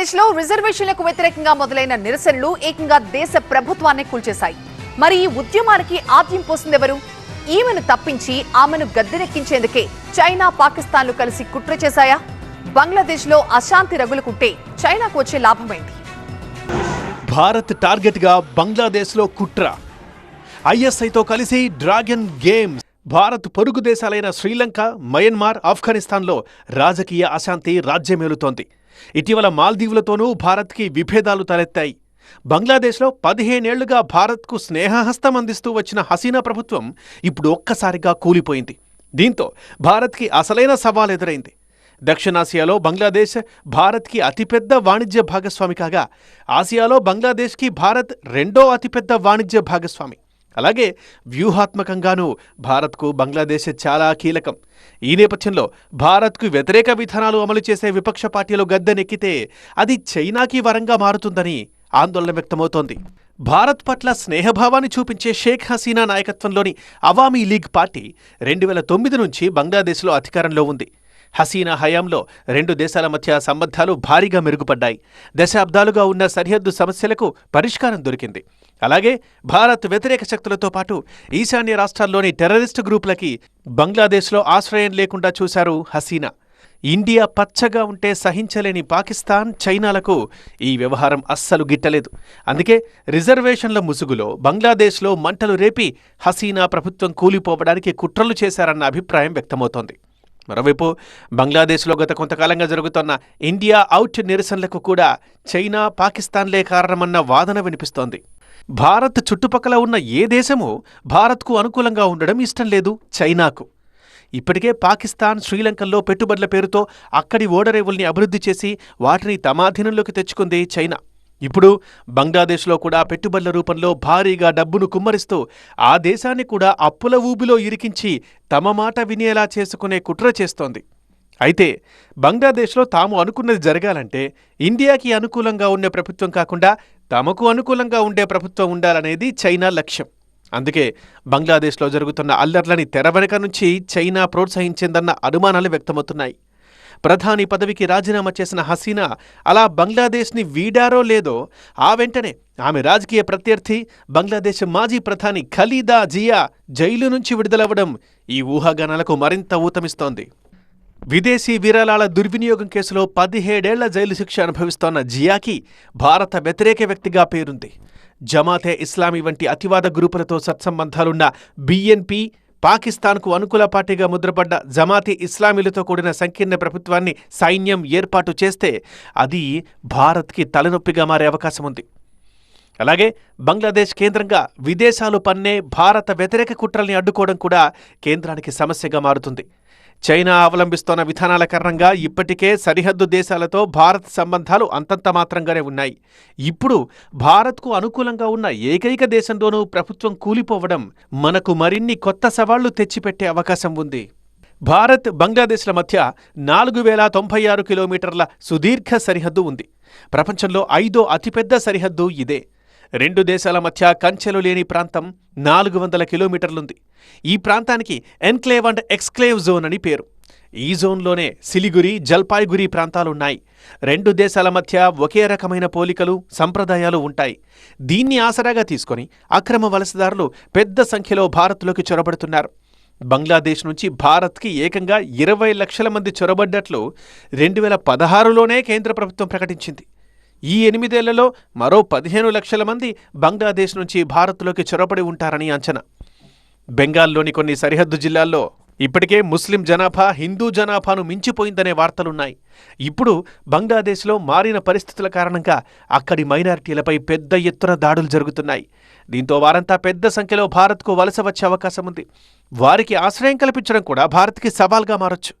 బంగ్లాదేశ్లో రిజర్వేషన్లకు వ్యతిరేకంగా మొదలైన నిరసనలు ఏకంగా దేశ ప్రభుత్వాన్ని కూల్చేశాయి. మరి ఈ ఉద్యమానికి ఆద్యం పోసిందెవరు ఈమెను తప్పించి ఆమెను గద్దెనెక్కించేందుకే చైనా పాకిస్తాన్లు కలిసి కుట్ర చేశాయా? బంగ్లాదేశ్లో అశాంతి రగులుకుంటే చైనాకు వచ్చే లాభమైంది భారత్ టార్గెట్గా బంగ్లాదేశ్లో కుట్ర. ఐఎస్ఐతో కలిసి డ్రాగన్ గేమ్స్. భారత్ పొరుగు దేశాలైన శ్రీలంక మయన్మార్ ఆఫ్ఘనిస్తాన్లో రాజకీయ అశాంతి రాజ్యమేలుతోంది. ఇటీవల మాల్దీవులతోనూ భారత్కి విభేదాలు తలెత్తాయి. బంగ్లాదేశ్లో పదిహేనేళ్ళుగా భారత్కు స్నేహహస్తం అందిస్తూ వచ్చిన హసీనా ప్రభుత్వం ఇప్పుడు ఒక్కసారిగా కూలిపోయింది. దీంతో భారత్కి అసలైన సవాల్ ఎదురైంది. దక్షిణాసియాలో బంగ్లాదేశ్ భారత్కి అతిపెద్ద వాణిజ్య భాగస్వామి కాగా ఆసియాలో బంగ్లాదేశ్కి భారత్ రెండో అతిపెద్ద వాణిజ్య భాగస్వామి. అలాగే వ్యూహాత్మకంగానూ భారత్కు బంగ్లాదేశ్ చాలా కీలకం. ఈ నేపథ్యంలో భారత్కు వ్యతిరేక విధానాలు అమలు చేసే విపక్ష పార్టీలు గద్దెనెక్కితే అది చైనాకి వరంగా మారుతుందని ఆందోళన వ్యక్తమవుతోంది. భారత్ పట్ల స్నేహభావాన్ని చూపించే షేక్ హసీనా నాయకత్వంలోని అవామీ లీగ్ పార్టీ రెండు వేల తొమ్మిది నుంచి బంగ్లాదేశ్లో అధికారంలో ఉంది. హసీనా హయాంలో రెండు దేశాల మధ్య సంబంధాలు భారీగా మెరుగుపడ్డాయి. దశాబ్దాలుగా ఉన్న సరిహద్దు సమస్యలకు పరిష్కారం దొరికింది. అలాగే భారత్ వ్యతిరేక శక్తులతో పాటు ఈశాన్య రాష్ట్రాల్లోని టెర్రరిస్టు గ్రూపులకి బంగ్లాదేశ్లో ఆశ్రయం లేకుండా చూశారు హసీనా. ఇండియా పచ్చగా ఉంటే సహించలేని పాకిస్తాన్ చైనాలకు ఈ వ్యవహారం అస్సలు గిట్టలేదు. అందుకే రిజర్వేషన్ల ముసుగులో బంగ్లాదేశ్లో మంటలు రేపి హసీనా ప్రభుత్వం కూలిపోవడానికి కుట్రలు చేశారన్న అభిప్రాయం వ్యక్తమవుతోంది. మరోవైపు బంగ్లాదేశ్లో గత కొంతకాలంగా జరుగుతున్న ఇండియా అవుట్ నిరసనలకు కూడా చైనా పాకిస్తాన్లే కారణమన్న వాదన వినిపిస్తోంది. భారత్ చుట్టుపక్కల ఉన్న ఏ దేశమూ భారత్కు అనుకూలంగా ఉండడం ఇష్టం లేదు చైనాకు. ఇప్పటికే పాకిస్తాన్ శ్రీలంకల్లో పెట్టుబడుల పేరుతో అక్కడి ఓడరేవుల్ని అభివృద్ధి చేసి వాటిని తమాధీనంలోకి తెచ్చుకుంది చైనా. ఇప్పుడు బంగ్లాదేశ్లో కూడా పెట్టుబడుల రూపంలో భారీగా డబ్బును కుమ్మరిస్తూ ఆ దేశాన్ని కూడా అప్పుల ఊబిలో ఇరికించి తమ మాట వినేలా చేసుకునే కుట్ర చేస్తోంది. అయితే బంగ్లాదేశ్లో తాము అనుకున్నది జరగాలంటే ఇండియాకి అనుకూలంగా ఉండే ప్రభుత్వం కాకుండా తమకు అనుకూలంగా ఉండే ప్రభుత్వం ఉండాలనేది చైనా లక్ష్యం. అందుకే బంగ్లాదేశ్లో జరుగుతున్న అల్లర్లని తెరవెనక నుంచి చైనా ప్రోత్సహించిందన్న అనుమానాలు వ్యక్తమవుతున్నాయి. ప్రధాని పదవికి రాజీనామా చేసిన హసీనా అలా బంగ్లాదేశ్ని వీడారో లేదో ఆ వెంటనే ఆమె రాజకీయ ప్రత్యర్థి బంగ్లాదేశ్ మాజీ ప్రధాని ఖలీదా జియా జైలు నుంచి విడుదలవ్వడం ఈ ఊహాగానాలకు మరింత ఊతమిస్తోంది. విదేశీ విరాళాల దుర్వినియోగం కేసులో పదిహేడేళ్ళ జైలు శిక్ష అనుభవిస్తోన్న జియాకి భారత వ్యతిరేక వ్యక్తిగా పేరుంది. జమాతే ఇస్లామీ వంటి అతివాద గ్రూపులతో సత్సంబంధాలున్న బిఎన్పి పాకిస్తాన్కు అనుకూల పార్టీగా ముద్రపడ్డ జమాతి ఇస్లామీలతో కూడిన సంకీర్ణ ప్రభుత్వాన్ని సైన్యం ఏర్పాటు చేస్తే అది భారత్కి తలనొప్పిగా మారే అవకాశం ఉంది. అలాగే బంగ్లాదేశ్ కేంద్రంగా విదేశాలు పన్నే భారత వ్యతిరేక కుట్రల్ని అడ్డుకోవడం కూడా కేంద్రానికి సమస్యగా మారుతుంది. చైనా అవలంబిస్తోన్న విధానాల కారణంగా ఇప్పటికే సరిహద్దు దేశాలతో భారత్ సంబంధాలు అంతంత మాత్రంగానే ఉన్నాయి. ఇప్పుడు భారత్కు అనుకూలంగా ఉన్న ఏకైక దేశంలోనూ ప్రభుత్వం కూలిపోవడం మనకు మరిన్ని కొత్త సవాళ్ళు తెచ్చిపెట్టే అవకాశం ఉంది. భారత్ బంగ్లాదేశ్ల మధ్య నాలుగు వేల తొంభై ఆరు కిలోమీటర్ల సుదీర్ఘ సరిహద్దు ఉంది. ప్రపంచంలో ఐదో అతిపెద్ద సరిహద్దు ఇదే. రెండు దేశాల మధ్య కంచెలు లేని ప్రాంతం నాలుగు వందల కిలోమీటర్లుంది. ఈ ప్రాంతానికి ఎన్క్లేవ్ అండ్ ఎక్స్క్లేవ్ జోన్ అని పేరు. ఈ జోన్లోనే సిలిగురి జల్పాయ్గురి ప్రాంతాలున్నాయి. రెండు దేశాల మధ్య ఒకే రకమైన పోలికలు సంప్రదాయాలు ఉంటాయి. దీన్ని ఆసరాగా తీసుకొని అక్రమ వలసదారులు పెద్ద సంఖ్యలో భారత్లోకి చొరబడుతున్నారు. బంగ్లాదేశ్ నుంచి భారత్కి ఏకంగా ఇరవై లక్షల మంది చొరబడ్డట్లు రెండు వేల పదహారులోనే కేంద్ర ప్రభుత్వం ప్రకటించింది. ఈ ఎనిమిదేళ్ళలో మరో పదిహేను లక్షల మంది బంగ్లాదేశ్ నుంచి భారత్లోకి చొరబడి ఉంటారని అంచనా. బెంగాల్లోని కొన్ని సరిహద్దు జిల్లాల్లో ఇప్పటికే ముస్లిం జనాభా హిందూ జనాభాను మించిపోయిందనే వార్తలున్నాయి. ఇప్పుడు బంగ్లాదేశ్లో మారిన పరిస్థితుల కారణంగా అక్కడి మైనారిటీలపై పెద్ద ఎత్తున దాడులు జరుగుతున్నాయి. దీంతో వారంతా పెద్ద సంఖ్యలో భారత్కు వలస వచ్చే అవకాశం ఉంది వారికి ఆశ్రయం కల్పించడం కూడా భారత్కి సవాల్గా మారొచ్చు.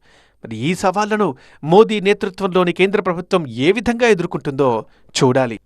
మరి ఈ సవాళ్ళను మోదీ నేతృత్వంలోని కేంద్ర ప్రభుత్వం ఏ విధంగా ఎదుర్కొంటుందో చూడాలి.